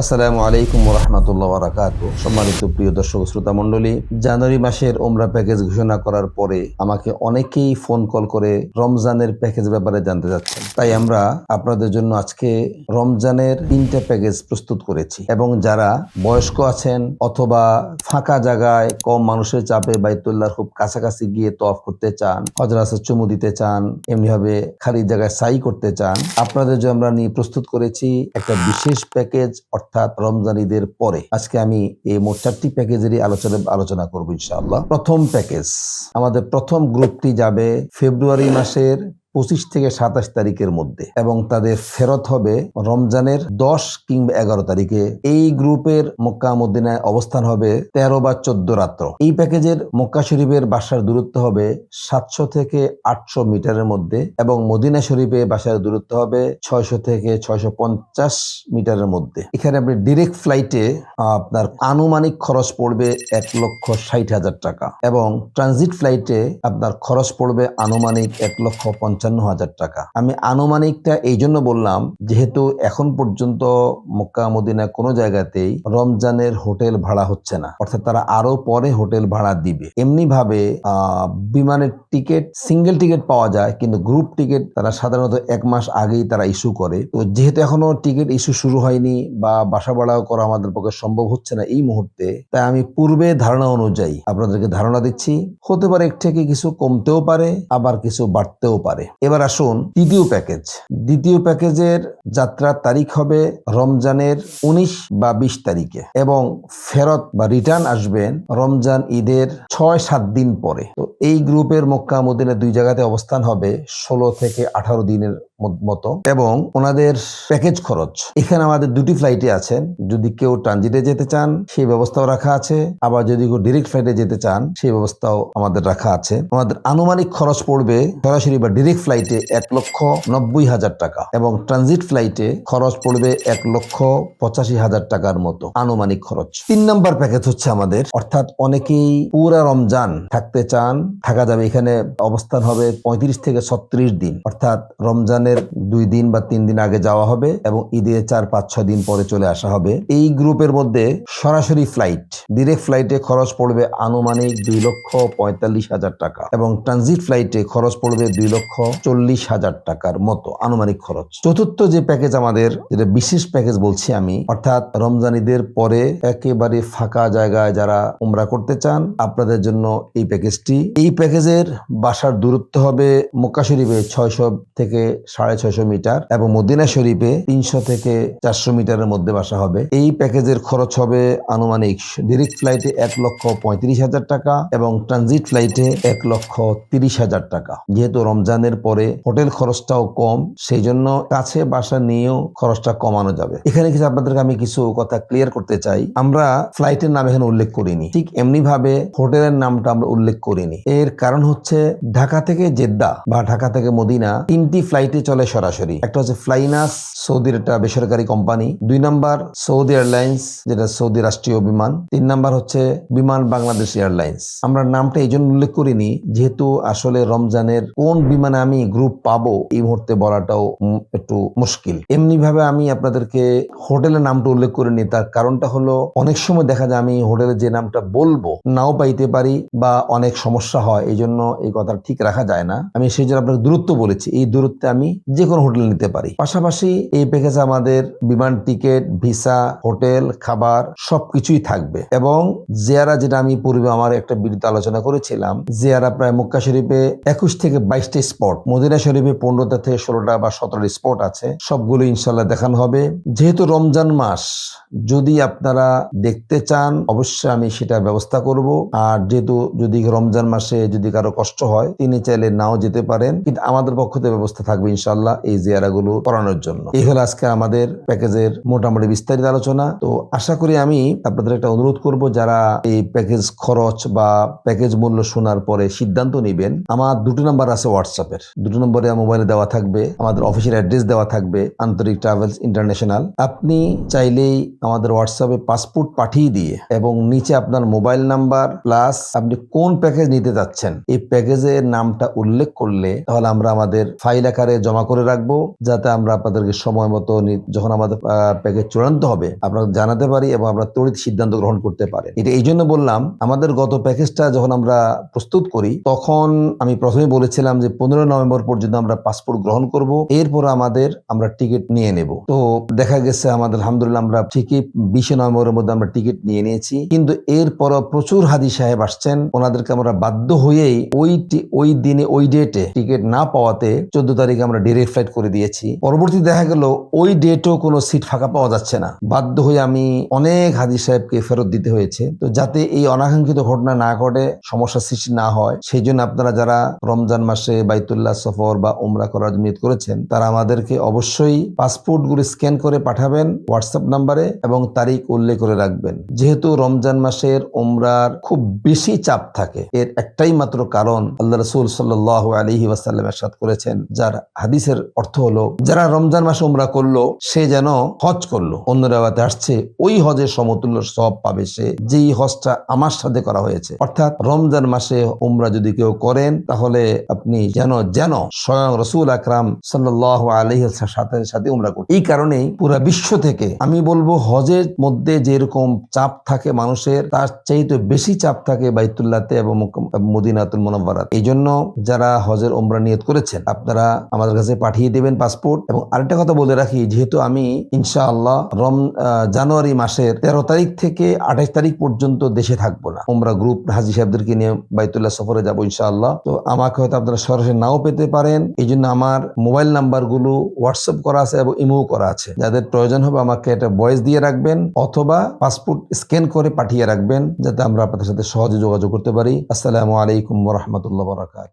আসসালামু আলাইকুম রহমতুল্লাহ বারাকাত সম্মানিত প্রিয় দর্শক শ্রোতা মণ্ডলী, জানুয়ারি মাসের ওমরা প্যাকেজ ঘোষণা করার পরে আমাকে অনেকেই ফোন কল করে রমজানের প্যাকেজ ব্যাপারে জানতে যাচ্ছেন। তাই আমরা আপনাদের জন্য আজকে রমজানের তিনটা প্যাকেজ প্রস্তুত করেছি এবং যারা বয়স্ক আছেন অথবা ফাঁকা জায়গায় কম মানুষের চাপে বাইতুল্লাহর খুব কাছাকাছি গিয়ে তফ করতে চান হজরাসে চুমু দিতে চান, এমনিভাবে খালি জায়গায় সাই করতে চান, আপনাদের জন্য আমরা নিয়ে প্রস্তুত করেছি একটা বিশেষ প্যাকেজ অর্থাৎ রমজান ঈদের পরে। আজকে আমি এই মোট চারটি প্যাকেজেরই আলোচনা আলোচনা করব ইনশাআল্লাহ। প্রথম প্যাকেজ, আমাদের প্রথম গ্রুপটি যাবে ফেব্রুয়ারি মাসের পঁচিশ থেকে সাতাশ তারিখের মধ্যে এবং তাদের ফেরত হবে রমজানের দশ কিংবা এগারো তারিখে। এই গ্রুপের মক্কা মদিনায় অবস্থান হবে তেরো বা চোদ্দ রাত্র। এই প্যাকেজের মক্কা শরীফের বাসার দূরত্ব হবে সাতশো থেকে আটশো মিটারের মধ্যে এবং মদিনা শরীফে বাসার দূরত্ব হবে ছয়শো থেকে ছয়শো পঞ্চাশ মিটারের মধ্যে। এখানে আপনি ডিরেক্ট ফ্লাইটে আপনার আনুমানিক খরচ পড়বে এক লক্ষ ষাট হাজার টাকা এবং ট্রানজিট ফ্লাইটে আপনার খরচ পড়বে আনুমানিক এক লক্ষ পঞ্চান্ন হাজার টাকা। আমি আনুমানিকটা এই জন্য বললাম, যেহেতু এখন পর্যন্ত মক্কা মদিনা কোনো জায়গাতেই রমজানের হোটেল ভাড়া হচ্ছে না। অর্থাৎ তারা আরও পরে হোটেল ভাড়া দিবে। এমনি ভাবে বিমানের টিকিট, সিঙ্গেল টিকিট পাওয়া যায়, কিন্তু গ্রুপ টিকিট তারা সাধারণত এক মাস আগেই তারা ইস্যু করে। তো যেহেতু এখনও টিকিট ইস্যু শুরু হয়নি বা বাসা ভাড়াও করা আমাদের পক্ষে সম্ভব হচ্ছে না এই মুহূর্তে, তাই আমি পূর্বে ধারণা অনুযায়ী আপনাদেরকে ধারণা দিচ্ছি, হতে পারে এক থেকে কিছু কমতেও পারে, আবার কিছু বাড়তেও পারে। এবার আসুন তৃতীয় প্যাকেজ। দ্বিতীয় প্যাকেজের যাত্রার তারিখ হবে রমজানের উনিশ বা বিশ তারিখে এবং ফেরত বা রিটার্ন আসবেন রমজান ঈদের ছয় সাত দিন পরে। তো এই গ্রুপের মক্কা মদিনা দুই জায়গাতে অবস্থান হবে ষোলো থেকে আঠারো দিনের মত- এবং ওনাদের প্যাকেজ খরচ। এখানে আমাদের দুটি ফ্লাইটে আছেন। যদি কেউ ট্রানজিটে যেতে চান, সেই ব্যবস্থাও রাখা আছে। আবার যদি কেউ ডিরেক্ট ফ্লাইটে যেতে চান, সেই ব্যবস্থাও আমাদের রাখা আছে। আমাদের আনুমানিক খরচ পড়বে সরাসরি বা ডিরেক্ট ফ্লাইটে এক লক্ষ নব্বই হাজার টাকা এবং ট্রানজিট ফ্লাইটে খরচ পড়বে এক লক্ষ পঁচাশি হাজার টাকার মতো আনুমানিক খরচ। তিন নম্বর প্যাকেজ হচ্ছে আমাদের। অর্থাৎ অনেকেই পুরা রমজান থাকতে চান। থাকা যাবে এখানে অবস্থান হবে পঁয়ত্রিশ থেকে ছত্রিশ দিন। অর্থাৎ রমজানের দুই দিন বা তিন দিন আগে যাওয়া হবে এবং ঈদের চার, পাঁচ, ছয় দিন পরে চলে আসা হবে। এই গ্রুপের মধ্যে সরাসরি ফ্লাইট ডিরেক্ট ফ্লাইটে খরচ পড়বে আনুমানিক দুই লক্ষ পঁয়তাল্লিশ হাজার টাকা এবং ট্রানজিট ফ্লাইটে খরচ পড়বে দুই লক্ষ চল্লিশ হাজার টাকার মতো আনুমানিক খরচ। চতুর্থ যে প্যাকেজ আমাদের, যেটা বিশেষ প্যাকেজ বলছি আমি, অর্থাৎ রমজান ঈদের পরে একেবারে ফাঁকা জায়গায় যারা উমরা করতে চান, আপনাদের জন্য এই প্যাকেজটি এই প্যাকেজের বাসার দূরত্ব হবে মক্কা শরীফে ছয়শো থেকে সাড়ে ছয়শো মিটার এবং মদিনা শরীফে তিনশো থেকে চারশো মিটারের মধ্যে বাসা হবে। এই প্যাকেজের খরচ হবে আনুমানিক ডিরেক্ট ফ্লাইটে এক লক্ষ পঁয়ত্রিশ হাজার টাকা এবং ট্রানজিট ফ্লাইটে এক লক্ষ তিরিশ হাজার টাকা। যেহেতু রমজানের পরে হোটেল খরচটাও কম সেই জন্য কাছে বাসা নিয়েও খরচটা কমানো যাবে। এখানে কিছু আপনাদেরকে আমি কিছু কথা ক্লিয়ার করতে চাই। আমরা ফ্লাইটের নাম এখানে উল্লেখ করিনি। ঠিক এমনি ভাবে হোটেলের নামটা আমরা উল্লেখ করিনি। এর কারণ হচ্ছে ঢাকা থেকে জেদ্দা বা ঢাকা থেকে মদিনা তিনটি ফ্লাইটে চলে সরাসরি। একটা হচ্ছে ফ্লাইনাস সৌদির একটা বেসরকারি কোম্পানি। দুই নাম্বার, সৌদি এয়ারলাইন্স, যেটা সৌদি রাষ্ট্রীয় বিমান। তিন নাম্বার হচ্ছে বিমান বাংলাদেশ এয়ারলাইন্স। আমরা নামটা এই জন্য উল্লেখ করিনি, যেহেতু আসলে রমজানের কোন বিমানে আমি গ্রুপ পাবো এই মুহূর্তে বলাটাও একটু মুশকিল। এমনি ভাবে আমি আপনাদেরকে হোটেলের নামটা উল্লেখ করিনি, তার কারণটা হলো অনেক সময় দেখা যায় আমি হোটেলের যে নামটা বলব, নাও পাইতে পারি বা অনেক সমস্যা হয়, এই জন্য এই কথা ঠিক রাখা যায় না। আমি সেই জন্য আপনাকে দূরত্ব বলেছি। এই দূরত্বে আমি যে কোনো হোটেল নিতে পারি। পাশাপাশি এই প্যাকেজে আমাদের বিমান টিকিট, ভিসা, হোটেল, খাবার সবকিছুই থাকবে। এবং জিয়ারা যেটা আমি পূর্বে আমার একটা বিরুদ্ধে আলোচনা করেছিলাম, জিয়ারা প্রায় মক্কা শরীফে একুশ থেকে বাইশটা স্পট, মদিনা শরীফে পনেরোটা থেকে ষোলোটা বা সতেরোটা স্পট আছে। সবগুলো ইনশাল্লাহ দেখানো হবে। যেহেতু রমজান মাস, যদি আপনারা দেখতে চান, অবশ্যই আমি সেটা ব্যবস্থা করব। আর যেহেতু যদি রমজান মাসে যদি কারও কষ্ট হয়, তিনি চাইলে নাও যেতে পারেন। কিন্তু আমাদের পক্ষ থেকে ব্যবস্থা থাকবে ইনশাল্লাহ এই জিয়ারাগুলো করানোর জন্য। এই হলো আজকে আমাদের প্যাকেজের মোটামুটি বিস্তারিত আলোচনা। তো আশা করি আমি আপনাদের একটা অনুরোধ করব, যারা এই প্যাকেজ খরচ বা প্যাকেজ মূল্য শোনার পরে সিদ্ধান্ত নেবেন, আমার দুটো নাম্বার আছে হোয়াটসঅ্যাপের। দুটো নম্বরে মোবাইলে দেওয়া থাকবে, আমাদের অফিসের অ্যাড্রেস দেওয়া থাকবে, আন্তরিক ট্রাভেলস ইন্টারন্যাশনাল। আপনি চাইলেই আমাদের হোয়াটসঅ্যাপে পাসপোর্ট পাঠিয়ে দিয়ে এবং নিচে আপনার মোবাইল নাম্বার প্লাস আপনি কোন প্যাকেজ নিতে যাচ্ছেন, এই প্যাকেজের নামটা উল্লেখ করলে তাহলে আমরা আমাদের ফাইল আকারে জমা করে রাখব যাতে আমরা আপনাদেরকে সময় মতো যখন আমাদের প্যাকেজ চূড়ান্ত হবে, আপনারা জানাতে পারি এবং আমরা তড়িৎ সিদ্ধান্ত গ্রহণ করতে পারি। এটা এই জন্য বললাম, আমাদের গত প্যাকেজটা যখন আমরা প্রস্তুত করি, তখন আমি প্রথমে বলেছিলাম যে পনেরো নভেম্বর পর্যন্ত আমরা পাসপোর্ট গ্রহণ করব, এরপর আমাদের আমরা টিকিট নিয়ে নেব। তো দেখা গেছে আমাদের, আলহামদুলিল্লাহ আমরা ঠিকই বিশে নভেম্বরের মধ্যে আমরা টিকিট নিয়ে নিয়েছি, কিন্তু এরপরও প্রচুর হাদি সাহেব আসছেন, ওনাদেরকে আমরা বাধ্য হয়েই ওই ওই দিনে, ওই ডেটে টিকিট না পাওয়াতে চোদ্দ তারিখে আমরা ডিরেক্ট ফ্লাইট করে দিয়েছি। পরবর্তী দেখা গেল, ওই ডেটেও কোনো সিট ফাঁকা পাওয়া যাচ্ছে না। বাধ্য হয়ে আমি অনেক হাদি সাহেবকে ফেরত দিতে হয়েছে। তো যাতে এই অনাকাঙ্ক্ষিত ঘটনা না ঘটে সমস্যার সৃষ্টি না হয়, সেই জন্য আপনারা যারা রমজান মাসে বাইতুল্লাহ সফর বা উমরা করার জন্য করেছেন, তারা আমাদেরকে অবশ্যই পাসপোর্টগুলো স্ক্যান করে পাঠাবেন হোয়াটসঅ্যাপ নাম্বারে এবং তারিখ উল্লেখ করে রাখবেন। যেহেতু রমজান মাসের উমরার খুব বেশি চাপ থাকে, এর একটাই মাত্র কারণ আল্লাহ রসুল সাল্লাহ আলহি ওয়াসাল্লাম এরশাদ করেছেন, যার হাদিসের অর্থ হলো, যারা রমজান মাসে উমরা করল, সে যেন হজ করল। অন্য রেওয়াতে আসছে, ওই হজের সমতুল্য সব পাবে সে, যেই হজটা আমার সাথে করা হয়েছে। অর্থাৎ রমজান মাসে উমরা যদি কেউ করেন, তাহলে আপনি যেন যেন স্বয়ং রসুল আকরাম সাল্লাহ আলহি সাথে সাথে উমরা করুন এই কারণেই পুরা বিশ্ব থেকে আমি বলব, হজের মধ্যে যেরকম চাপ থাকে মানুষের, তার চাইতে বেশি চাপ থাকে বাইতুল্লাতে এবং মদিনাতুল মোনাব্বারাত এই জন্য যারা হজের উমরা নিয়ত করেছেন, আপনারা আমাদের কাছে পাঠিয়ে দেবেন পাসপোর্ট এবং আরেকটা কথা বলে রাখি, যেহেতু আমি ইনশাআল্লাহ রম জানুয়ারি মাসের তেরো তারিখ থেকে আঠাশ তারিখ পর্যন্ত দেশে থাকব না। উমরা গ্রুপ হাজি সাহেবদেরকে নিয়ে বাইতুল্লাহ সফরে যাব ইনশাআল্লাহ। তো আমাকে হয়তো আপনারা সরাসরি নাও পেতে পারেন। এই জন্য আমার মোবাইল নাম্বারগুলো হোয়াটসঅ্যাপ করা আছে এবং ইমো করা আছে। যাদের প্রয়োজন হবে আমাকে একটা ভয়েস দিয়ে রাখবেন অথবা পাসপোর্ট স্ক্যান করে পাঠিয়ে রাখবেন, যাতে আমরা আপনাদের সাথে সহজে যোগাযোগ করতে পারি। আসসালামু আলাইকুম রহমতুল্লাহ বরাকাত